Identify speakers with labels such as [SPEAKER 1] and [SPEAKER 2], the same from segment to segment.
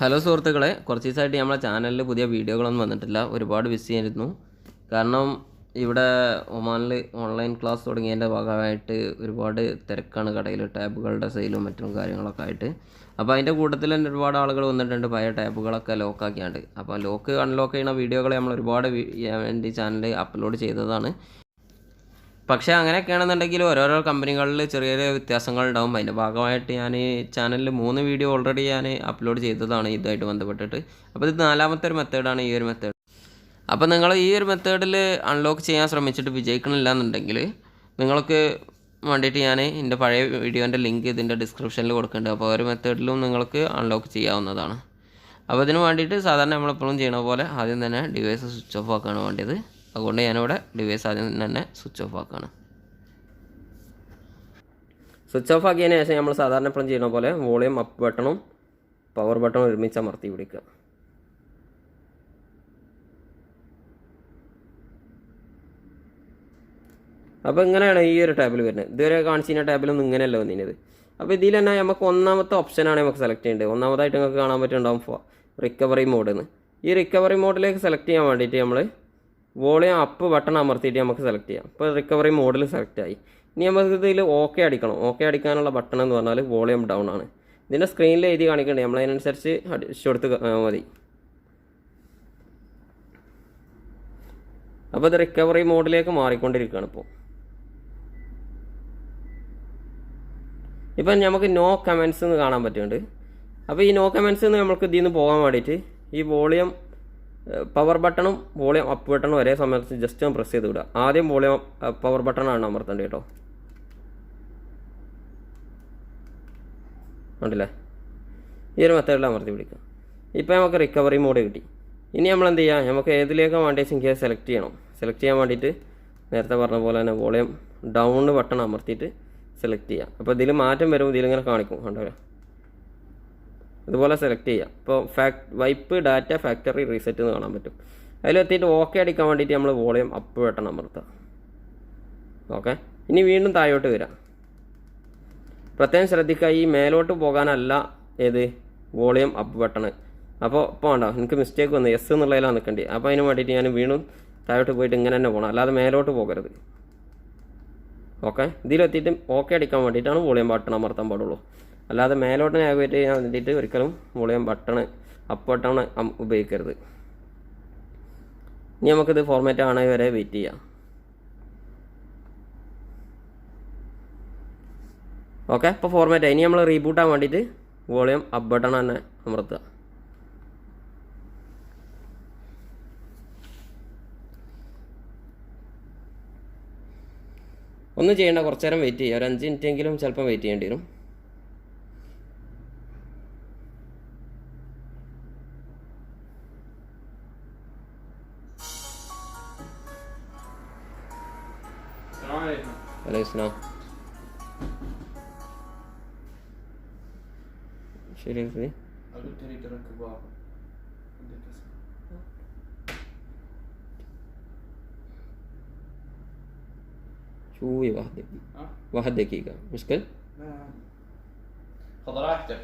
[SPEAKER 1] Hello സുഹൃത്തുക്കളെ കുറച്ച് ദിവസമായിട്ട് നമ്മളെ ചാനലിൽ പുതിയ വീഡിയോകളൊന്നും വന്നിട്ടില്ല. ഒരുപാട് ബിസി ആയിരുന്നു. കാരണം ഇവിടെ ഒമാനിൽ ഓൺലൈൻ ക്ലാസ് തുടങ്ങിയതിന്റെ ഭാഗമായിട്ട് ഒരുപാട് തിരക്കാണ് കടയിൽ ടാബുകളുടെ സെയിലും മറ്റും കാര്യങ്ങളൊക്കെ ആയിട്ട്. അപ്പോൾ അതിന്റെ കൂട്ടത്തിൽ തന്നെ ഒരുപാട് ആളുകൾ വന്നിട്ടുണ്ട് പഴയ ടാബുകളൊക്കെ ലോക്കാക്കിയാണ്ട് അപ്പോൾ ലോക്ക് അൺലോക്ക് ചെയ്യുന്ന വീഡിയോകൾ നമ്മൾ ഒരുപാട് വേണ്ടി ചാനൽ അപ്ലോഡ് ചെയ്തതാണ്. പക്ഷേ അങ്ങനെയൊക്കെയാണെന്നുണ്ടെങ്കിൽ ഓരോരോ കമ്പനികളിൽ ചെറിയ ചെറിയ വ്യത്യാസങ്ങൾ ഉണ്ടാവും അതിന്റെ ഭാഗമായിട്ട് ഞാൻ ചാനലിൽ മൂന്ന് വീഡിയോ ഓൾറെഡി ഞാൻ അപ്ലോഡ് ചെയ്തതാണ് ഇതുമായിട്ട് ബന്ധപ്പെട്ടിട്ട്. അപ്പോൾ ഇത് നാലാമത്തെ ഒരു മെത്തേഡാണ് ഈ ഒരു മെത്തേഡ്. അപ്പോൾ നിങ്ങൾ ഈ ഒരു മെത്തേഡിൽ അൺലോക്ക് ചെയ്യാൻ ശ്രമിച്ചിട്ട് വിജയിക്കണില്ല എന്നുണ്ടെങ്കിൽ നിങ്ങൾക്ക് വേണ്ടിയിട്ട് ഞാൻ എന്റെ പഴയ വീഡിയോന്റെ ലിങ്ക് ഇതിന്റെ ഡിസ്ക്രിപ്ഷനിൽ കൊടുക്കുന്നുണ്ട്. അപ്പോൾ ഒരു മെത്തേഡിലും നിങ്ങൾക്ക് അൺലോക്ക് ചെയ്യാവുന്നതാണ്. അപ്പോൾ ഇതിന് വേണ്ടിയിട്ട് സാധാരണ നമ്മളെപ്പോഴും ചെയ്യണ പോലെ ആദ്യം തന്നെ ഡിവൈസ് സ്വിച്ച് ഓഫ് ആക്കുകയാണ് വേണ്ടത്. അതുകൊണ്ട് ഞാനിവിടെ ഡിവൈസ് ആദ്യം തന്നെ സ്വിച്ച് ഓഫ് ആക്കുകയാണ് സ്വിച്ച് ഓഫ് ആക്കിയതിന് ശേഷം നമ്മൾ സാധാരണ എപ്പോഴും ചെയ്യുന്ന പോലെ വോളിയം അപ്പ് ബട്ടണും പവർ ബട്ടണും ഒരുമിച്ച് അമർത്തി പിടിക്കുക. അപ്പോൾ ഇങ്ങനെയാണ് ഈ ഒരു ടാബിൽ വരുന്നത്. ഇതുവരെ കാണിച്ചിരുന്ന ടാബിലൊന്നും ഇങ്ങനെയല്ല വന്നിരുന്നത്. അപ്പോൾ ഇതിൽ തന്നെ നമുക്ക് ഒന്നാമത്തെ ഓപ്ഷനാണ് നമുക്ക് സെലക്ട് ചെയ്യേണ്ടത്. ഒന്നാമതായിട്ട് നിങ്ങൾക്ക് കാണാൻ പറ്റുന്നുണ്ടാവും റിക്കവറി മോഡ് എന്ന്. ഈ റിക്കവറി മോഡിലേക്ക് സെലക്ട് ചെയ്യാൻ വേണ്ടിയിട്ട് നമ്മൾ വോളിയം അപ്പ് ബട്ടൺ അമർത്തിയിട്ട് നമുക്ക് സെലക്ട് ചെയ്യാം. ഇപ്പോൾ റിക്കവറി മോഡിൽ സെലക്ട് ആയി. ഇനി നമുക്ക് ഇതിൽ ഓക്കെ അടിക്കണം. ഓക്കെ അടിക്കാനുള്ള ബട്ടൺ എന്ന് പറഞ്ഞാൽ വോളിയം ഡൗൺ ആണ്. ഇതിന്റെ സ്ക്രീനിൽ എഴുതി കാണിക്കണ്ടേ? നമ്മൾ അതിനനുസരിച്ച് അടിച്ചു കൊടുത്ത് മതി. അപ്പോൾ ഇത് റിക്കവറി മോഡിലേക്ക് മാറിക്കൊണ്ടിരിക്കുകയാണ് ഇപ്പോൾ ഇപ്പം നമുക്ക് നോ കമൻസ് എന്ന് കാണാൻ പറ്റുന്നുണ്ട്. അപ്പോൾ ഈ നോ കമൻസ് എന്ന് നമുക്ക് ഇതിൽ നിന്ന് പോകാൻ വേണ്ടിയിട്ട് ഈ വോളിയം പവർ ബട്ടണും വോളിയം അപ്പ് ബട്ടണും ഒരേ സമയത്ത് ജസ്റ്റ് ഒന്ന് പ്രസ് ചെയ്ത് വിടുക. ആദ്യം വോളിയം പവർ ബട്ടണാണ് അമർത്തേണ്ടത് കേട്ടോ. ഉണ്ടല്ലേ ഈ ഒരു മെത്തേഡിൽ അമർത്തി പിടിക്കുക ഇപ്പോൾ നമുക്ക് റിക്കവറി മോഡ് കിട്ടി. ഇനി നമ്മൾ എന്ത് ചെയ്യുക നമുക്ക് ഏതിലേക്കാണ് വേണ്ടതെങ്കിൽ സെലക്ട് ചെയ്യണം. സെലക്ട് ചെയ്യാൻ വേണ്ടിയിട്ട് നേരത്തെ പറഞ്ഞ പോലെ തന്നെ വോളിയം ഡൗൺ ബട്ടൺ അമർത്തിയിട്ട് സെലക്ട് ചെയ്യാം. അപ്പോൾ ഇതിൽ മാറ്റം വരും ഇതിലിങ്ങനെ കാണിക്കും. കണ്ടോ? ഇതുപോലെ സെലക്ട് ചെയ്യാം. ഇപ്പോൾ fact wipe data factory reset എന്ന് കാണാൻ പറ്റും. അതിലെത്തിയിട്ട് ഓക്കെ അടിക്കാൻ വേണ്ടിയിട്ട് നമ്മൾ വോളിയം അപ്പ് വെട്ടണം അമർത്താം. ഓക്കെ ഇനി വീണ്ടും താഴോട്ട് വരാം. പ്രത്യേകം ശ്രദ്ധിക്കുക ഈ മേലോട്ട് പോകാനല്ല ഏത്? വോളിയം അപ്പ് ബട്ടൺ അപ്പോൾ ഇപ്പോൾ വേണ്ട എനിക്ക് മിസ്റ്റേക്ക് വന്നു. എസ് എന്നുള്ളതിലാണ് നിൽക്കേണ്ടത്. അപ്പോൾ അതിന് വേണ്ടിയിട്ട് ഞാൻ വീണ്ടും താഴോട്ട് പോയിട്ട് ഇങ്ങനെ തന്നെ പോകണം അല്ലാതെ മേലോട്ട് പോകരുത്. ഓക്കെ ഇതിലെത്തിയിട്ട് ഓക്കെ അടിക്കാൻ വേണ്ടിയിട്ടാണ് വോളിയം ബട്ടൺ അമർത്താൻ പാടുള്ളൂ. അല്ലാതെ മേലോട്ട് നാവിഗേറ്റ് ചെയ്യാൻ വേണ്ടിയിട്ട് ഒരിക്കലും വോളിയം ബട്ടൺ അപ്പ് ബട്ടൺ ഉപയോഗിക്കരുത്. ഇനി നമുക്കിത് ഫോർമാറ്റ് ആണേ വരെ വെയിറ്റ് ചെയ്യാം. ഓക്കെ ഇപ്പോൾ ഫോർമാറ്റ് ഇനി നമ്മൾ റീബൂട്ടാൻ വേണ്ടിയിട്ട് വോളിയം അപ്പ് ബട്ടൺ തന്നെ അമർത്തുക. ഒന്നും ചെയ്യേണ്ട കുറച്ച് നേരം വെയിറ്റ് ചെയ്യുക. ഒരു അഞ്ച് മിനിറ്റ് എങ്കിലും ചിലപ്പം വെയിറ്റ് ചെയ്യേണ്ടി വരും.
[SPEAKER 2] عليه السلام. شيرين في؟ إيه؟ شو
[SPEAKER 1] شوي واحد
[SPEAKER 2] دقيقة
[SPEAKER 1] واحد دقيقة. مشكل؟
[SPEAKER 2] لا خذ راحتك.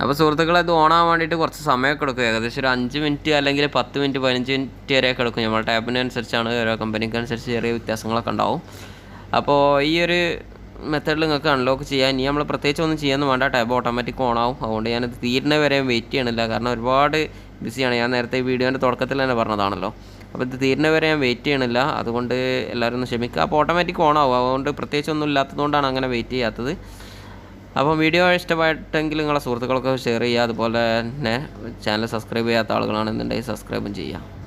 [SPEAKER 1] അപ്പോൾ സുഹൃത്തുക്കളെ ഇത് ഓണാകാൻ വേണ്ടിയിട്ട് കുറച്ച് സമയമൊക്കെ എടുക്കും. ഏകദേശം ഒരു അഞ്ച് മിനിറ്റ് അല്ലെങ്കിൽ പത്ത് മിനിറ്റ് പതിനഞ്ച് മിനിറ്റ് വരെയൊക്കെ എടുക്കും. നമ്മൾ ടാബിനനുസരിച്ചാണ് ഓരോ കമ്പനിക്ക് അനുസരിച്ച് ചെറിയ വ്യത്യാസങ്ങളൊക്കെ ഉണ്ടാവും. അപ്പോൾ ഈ ഒരു മെത്തേഡിൽ നിങ്ങൾക്ക് അൺലോക്ക് ചെയ്യാൻ ഇനി നമ്മൾ പ്രത്യേകിച്ച് ഒന്നും ചെയ്യാൻ വേണ്ട. ടാബ് ഓട്ടോമാറ്റിക് ഓൺ ആവും. അതുകൊണ്ട് ഞാനത് തീരുന്ന വരെ വെയിറ്റ് ചെയ്യണില്ല. കാരണം ഒരുപാട് ബിസിയാണ് ഞാൻ നേരത്തെ ഈ വീഡിയോന്റെ തുടക്കത്തിൽ തന്നെ പറഞ്ഞതാണല്ലോ. അപ്പോൾ ഇത് തീരുന്ന വരെ ഞാൻ വെയിറ്റ് ചെയ്യണില്ല. അതുകൊണ്ട് എല്ലാവരും ഒന്ന് ക്ഷമിക്കുക. അപ്പോൾ ഓട്ടോമാറ്റിക് ഓൺ ആവും. അതുകൊണ്ട് പ്രത്യേകിച്ച് ഒന്നും ഇല്ലാത്തതുകൊണ്ടാണ് അങ്ങനെ വെയിറ്റ് ചെയ്യാത്തത്. അപ്പം വീഡിയോ ഇഷ്ടമായിട്ടെങ്കിൽ നിങ്ങളെ സുഹൃത്തുക്കൾക്ക് ഷെയർ ചെയ്യുക. അതുപോലെ തന്നെ ചാനൽ സബ്സ്ക്രൈബ് ചെയ്യാത്ത ആളുകളാണെന്നുണ്ടെങ്കിൽ സബ്സ്ക്രൈബും ചെയ്യുക.